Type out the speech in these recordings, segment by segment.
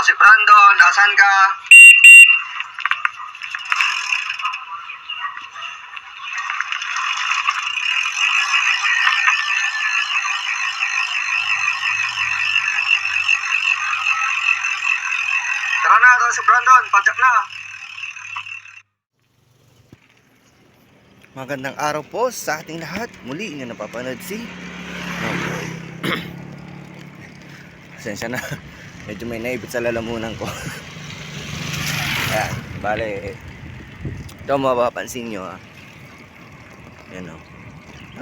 Ako si Brandon, asan ka? Tara na, ako si Brandon, pajak na. Magandang araw po sa ating lahat. Muli inyo napapanood si Pasensya na. Medyo may naibit sa lalamunan ko. Yan. Bale, ito mapapansin nyo ah. Yan o.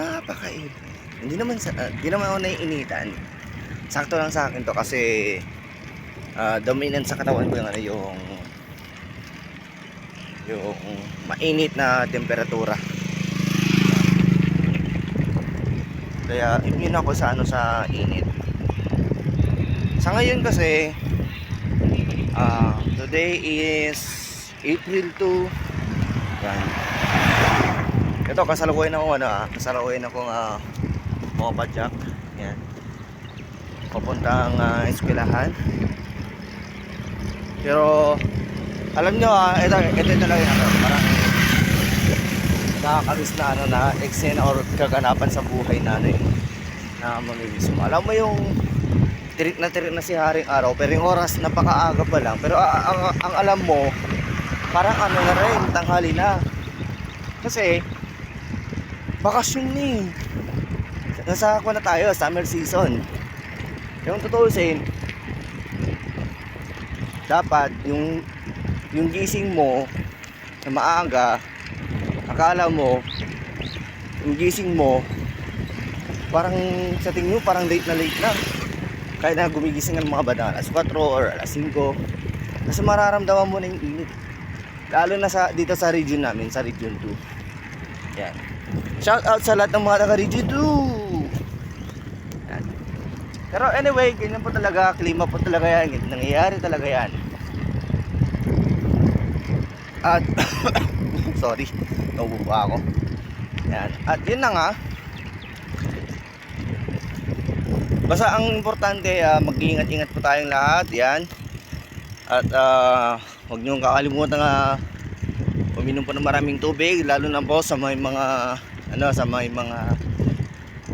Napakaib. Hindi naman sa, ah, hindi naman ako naiinitan. Sakto lang sa akin to kasi ah, dominant sa katawan ko yung ano yung yung mainit na temperatura. Kaya immune ako sa ano sa init. Sa ngayon kasi ah today is April 2. Yan. Ito kasalukuyan ako ano ah, kasalukuyan ako uh, mga padyak. Yan. Papuntang uh, eskwelahan. Pero alam nyo ah, ito, ito talaga yung ano, parang nakakamiss na ano na eksena or kaganapan sa buhay na ano yun na mamimiss mo. Alam mo yung tirik na tirik na si Haring Araw pero yung oras napakaaga pa lang. Pero ang, ang alam mo parang ano na rin tanghali na. Kasi bakasyon ni. Nasa ako na tayo summer season. Yung tutusin dapat yung yung gising mo na maaga akala mo yung gising mo parang sa tingin mo parang late na late na kahit na gumigising ng mga bata alas 4 or alas 5 kasi mararamdaman mo na yung init. Lalo na sa dito sa region namin sa region 2 yan. Shout out sa lahat ng mga taga region 2 yan. pero anyway ganyan po talaga klima po talaga yan nangyayari talaga yan. At sorry naubo pa ako. Yan. At yun na nga basta ang importante ah, mag-iingat-ingat po tayong lahat yan. At ah, huwag niyong kakalimutan nga uminom po ng maraming tubig lalo na po sa may mga ano sa may mga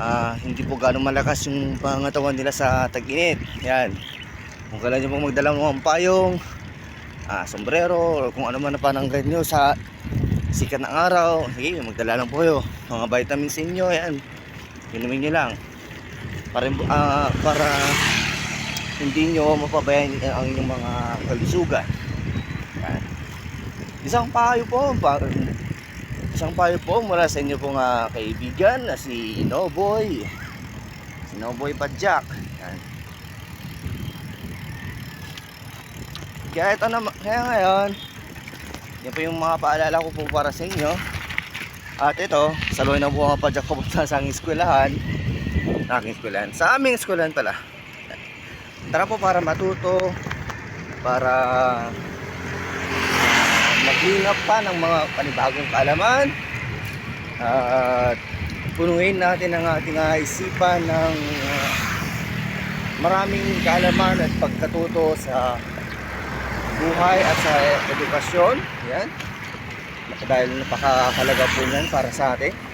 ah, hindi po ganong malakas yung pangatawan nila sa tag-init yan. Kung kailan niyo po magdala ng payong ah, sombrero kung ano man na pananggan nyo sa sikat ng araw sige magdala lang po kayo. Mga vitamins inyo yan. Inumin nyo lang para, ah, para hindi nyo mapabayan ang inyong mga kalusugan yan. isang payo po pa, isang payo po mula sa inyo pong ah, kaibigan na si Noboy si Noboy Padjak yan. Kaya ito na, kaya ngayon, yan po yung mga paalala ko po para sa inyo. At ito, saloy na po mga padyak ko sa aking eskwelahan. Aking eskwelahan. Sa aming eskwelahan pala. Tara po para matuto, para uh, maglingap pa ng mga panibagong kaalaman. At punuin natin ang ating ah, isipan ng ah, maraming kaalaman at pagkatuto sa buhay at sa edukasyon. Yan. Dahil napakahalaga po yan para sa atin.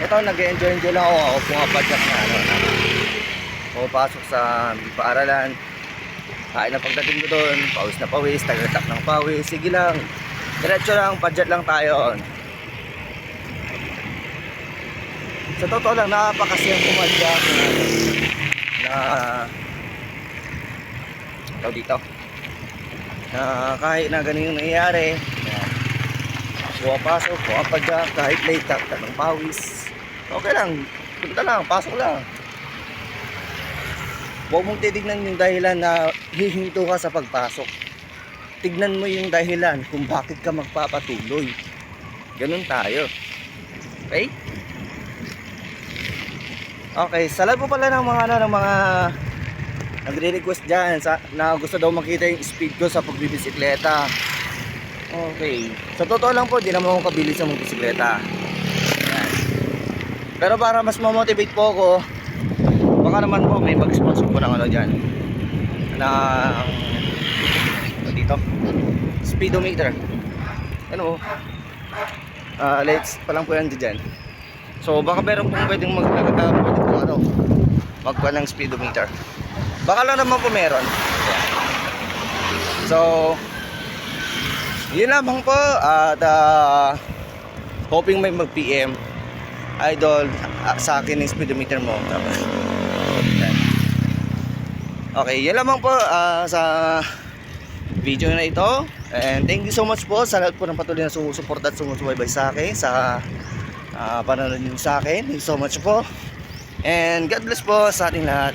Ito, nag-enjoy enjoy lang ako. Ako pumapadyak na ano. na Pumapasok sa paaralan. Kain na pagdating ko doon. Pawis na pawis. Tagatak ng pawis. Sige lang. Diretso lang. Padyak lang tayo. Sa totoo lang, napakasiyang pumadyak na, na tao dito na kahit na ganun yung nangyayari pumapasok, pumapadya kahit late tak ng pawis okay lang, punta lang, pasok lang huwag mong titignan yung dahilan na hihinto ka sa pagpasok tignan mo yung dahilan kung bakit ka magpapatuloy ganun tayo okay? okay, sa lahat po pala ng mga ano, ng mga nagre-request dyan sa, na gusto daw makita yung speed ko sa pagbibisikleta. Okay. Sa totoo lang po, di naman ako kabilis sa magbisikleta. Yan. Pero para mas mamotivate po ako, baka naman po may mag-sponsor po ng ano dyan. Ng, ano dito? Speedometer. Ano Ah, lights pa lang po yan dyan. So baka meron pong pwedeng mag uh, pwede pong ano, magkuha ng speedometer. Baka lang naman po meron. So, yun lamang po at ah, hoping may mag-PM idol ah, sa akin yung speedometer mo. Yan. Okay, yun lamang po ah, sa video na ito. And thank you so much po sa lahat po ng patuloy na sumusuporta at sumusubaybay sa akin sa uh, panonood niyo sa akin. Thank you so much po. And God bless po sa ating lahat.